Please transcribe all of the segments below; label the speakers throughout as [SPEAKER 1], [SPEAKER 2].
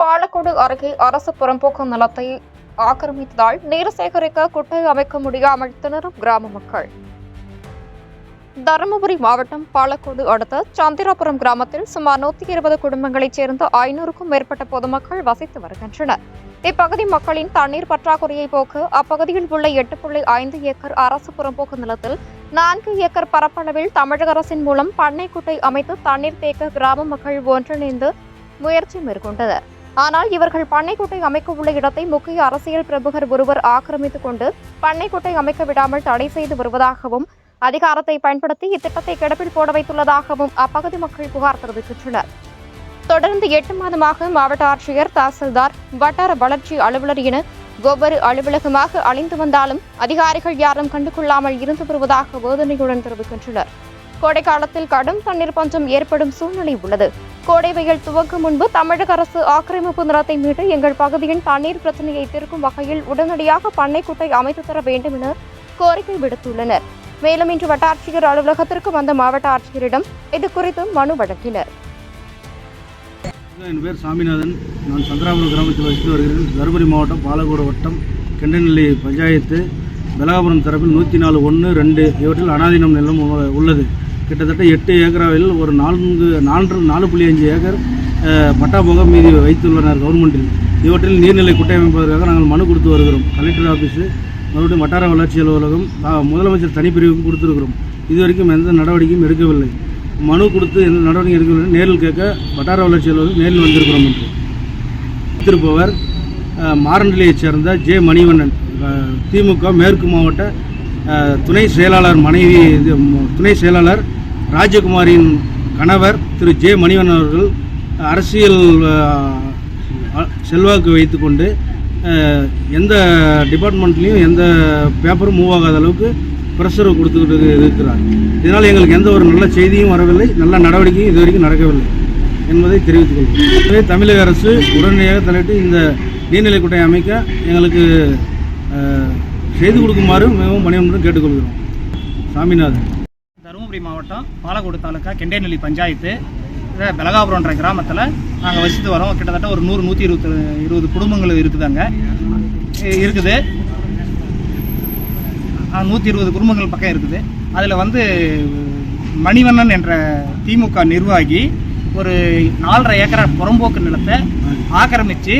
[SPEAKER 1] பாலக்கோடு அருகே அரசு புறம்போக்கு நிலத்தை ஆக்கிரமித்ததால் நீர் சேகரிக்க குட்டை அமைக்க முடியாமல் திணறும் கிராம மக்கள். தருமபுரி மாவட்டம் பாலக்கோடு அடுத்த சந்திராபுரம் கிராமத்தில் சுமார் நூத்தி இருபது குடும்பங்களைச் சேர்ந்த ஐநூறுக்கும் மேற்பட்ட பொதுமக்கள் வசித்து வருகின்றனர். இப்பகுதி மக்களின் தண்ணீர் பற்றாக்குறையை போக்க அப்பகுதியில் உள்ள எட்டு புள்ளி ஐந்து ஏக்கர் அரசு புறம்போக்கு நிலத்தில் நான்கு ஏக்கர் பரப்பளவில் தமிழக அரசின் மூலம் பண்ணைக்குட்டை அமைத்து தண்ணீர் தேக்க கிராம மக்கள் ஒன்றிணைந்து முயற்சி மேற்கொண்டனர். ஆனால் இவர்கள் பண்ணைக்குட்டை அமைக்க உள்ள இடத்தை முக்கிய அரசியல் பிரமுகர் ஒருவர் ஆக்கிரமித்துக் கொண்டு பண்ணைக்குட்டை அமைக்க விடாமல் தடை செய்து வருவதாகவும் அதிகாரத்தை பயன்படுத்தி இத்திட்டத்தை கிடப்பில் போட வைத்துள்ளதாகவும் அப்பகுதி மக்கள் புகார் தெரிவிக்கின்றனர். தொடர்ந்து எட்டு மாதமாக மாவட்ட ஆட்சியர் தாசில்தார் வட்டார வளர்ச்சி அலுவலர் என ஒவ்வொரு அலுவலகமாக அழிந்து வந்தாலும் அதிகாரிகள் யாரும் கண்டுகொள்ளாமல் இருந்து வருவதாக வேதனையுடன் தெரிவிக்கின்றனர். கோடைக்காலத்தில் கடும் தண்ணீர் பஞ்சம் ஏற்படும் சூழ்நிலை உள்ளது. கோடை வெயில் துவக்கும் முன்பு தமிழக அரசு ஆக்கிரமிப்பு நிலத்தை மீட்டு எங்கள் பகுதியின் தண்ணீர் பிரச்சனையை தீர்க்கும் வகையில் உடனடியாக பண்ணைக்குட்டை அமைத்து தர வேண்டும் என கோரிக்கை விடுத்துள்ளனர். மேலும் இன்று வட்டாட்சியர் அலுவலகத்திற்கு வந்த மாவட்ட ஆட்சியரிடம் இது குறித்து மனு வழங்கினர்.
[SPEAKER 2] என் பேர் சாமிநாதன். நான் சந்திராபுரம் கிராமத்தில் வசித்து வருகிறேன். தருமபுரி மாவட்டம் பாலக்கோடு வட்டம் கெண்டநெல்லி பஞ்சாயத்து பெலகாபுரம் தரப்பில் நூற்றி நாலு ஒன்று ரெண்டு இவற்றில் அனாதீனம் நிலம் உள்ளது. கிட்டத்தட்ட எட்டு ஏக்கராவில் ஒரு நான்கு நான்கு நாலு புள்ளி அஞ்சு ஏக்கர் அஹ், பட்டா போக மீதி வைத்துள்ளனர் கவர்மெண்ட்டில் இவற்றில் நீர்நிலை கூட்டமைப்பதற்காக நாங்கள் மனு கொடுத்து வருகிறோம். கலெக்டர் ஆஃபீஸு மறுபடியும் வட்டார வளர்ச்சி அலுவலகம் முதலமைச்சர் தனிப்பிரிவுக்கும் கொடுத்துருக்கிறோம். இதுவரைக்கும் எந்த நடவடிக்கையும் எடுக்கவில்லை. மனு கொடுத்து எந்த நடவடிக்கை எடுக்கவில்லை. நேரில் கேட்க வட்டார வளர்ச்சி அலுவலகம் நேரில் வந்திருக்கிறோம் என்று. திருப்பவர் அஹ், சேர்ந்த ஜே மணிவண்ணன் திமுக மேற்கு மாவட்ட துணை செயலாளர் மனைவி இது, துணை செயலாளர் ராஜகுமாரின் கணவர் திரு ஜே மணிவன் அவர்கள் அரசியல் செல்வாக்கு வைத்துக்கொண்டு கொண்டு எந்த டிபார்ட்மெண்ட்லேயும் எந்த பேப்பரும் மூவ் ஆகாத அளவுக்கு ப்ரெஷர் கொடுத்துக்கிட்டு இருக்கிறார். இதனால் எங்களுக்கு எந்த ஒரு நல்ல செய்தியும் வரவில்லை நல்ல நடவடிக்கையும் இது வரைக்கும் நடக்கவில்லை என்பதை தெரிவித்துக் கொள்கிறேன் தமிழக அரசு உடனடியாக தலையிட்டு இந்த நீர்நிலை குட்டையை அமைக்க எங்களுக்கு செய்து கொடுக்குமாறு மிகவும் பணியுடன் கேட்டுக்கொள்கிறோம். சாமிநாதன்.
[SPEAKER 3] தருமபுரி மாவட்டம் பாலக்கோடு தாலுக்கா கெண்டேநெல்லி பஞ்சாயத்து பெலகாபுரம்ன்ற கிராமத்தில் நாங்கள் வசித்து வரோம். கிட்டத்தட்ட ஒரு நூறு நூற்றி இருபத்தி இருபது குடும்பங்கள் இருக்குது அங்கே இருக்குது. நூற்றி இருபது குடும்பங்கள் பக்கம் இருக்குது. அதில் வந்து மணிவண்ணன் என்ற திமுக நிர்வாகி ஒரு நாலரை ஏக்கரை புறம்போக்கு நிலத்தை ஆக்கிரமித்து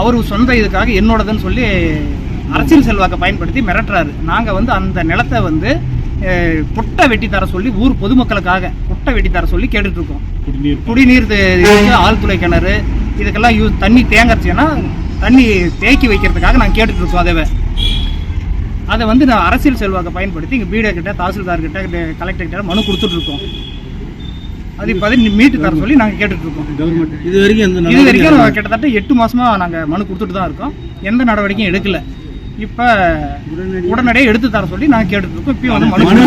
[SPEAKER 3] அவர் சொந்த இதுக்காக என்னோடதுன்னு சொல்லி அரசியல் செல்வாக்கை பயன்படுத்தி மிரட்டுறாரு. நாங்கள் வந்து அந்த நிலத்தை வந்து குட்டை வெட்டி தர சொல்லி ஊர் பொதுமக்களுக்காக குட்டை வெட்டி தர சொல்லி கேட்டுட்டு இருக்கோம் குடிநீர் இதுக்கு ஆழ்துளை கிணறு இதுக்கெல்லாம் யூஸ் தண்ணி தேங்கச்சுன்னா தண்ணி தேக்கி வைக்கிறதுக்காக நாங்கள் கேட்டுட்டு இருக்கோம் அதை அதை வந்து நான் அரசியல் செல்வாக்கை பயன்படுத்தி இங்கே பீடோ கிட்ட தாசில்தார் கிட்ட கலெக்டர் கிட்ட மனு கொடுத்துட்டு இருக்கோம் அது இப்போ மீட்டு தர சொல்லி நாங்கள் கேட்டுட்டு இருக்கோம்
[SPEAKER 2] கவர்மெண்ட் இது வரைக்கும்
[SPEAKER 3] இது வரைக்கும் கிட்டத்தட்ட எட்டு மாசமா நாங்கள் மனு கொடுத்துட்டு தான் இருக்கோம். எந்த நடவடிக்கையும் எடுக்கல. இப்போ உடனடியாக எடுத்து தர சொல்லி நான் கேட்டுருக்கோம் இப்போ வந்து
[SPEAKER 2] மனு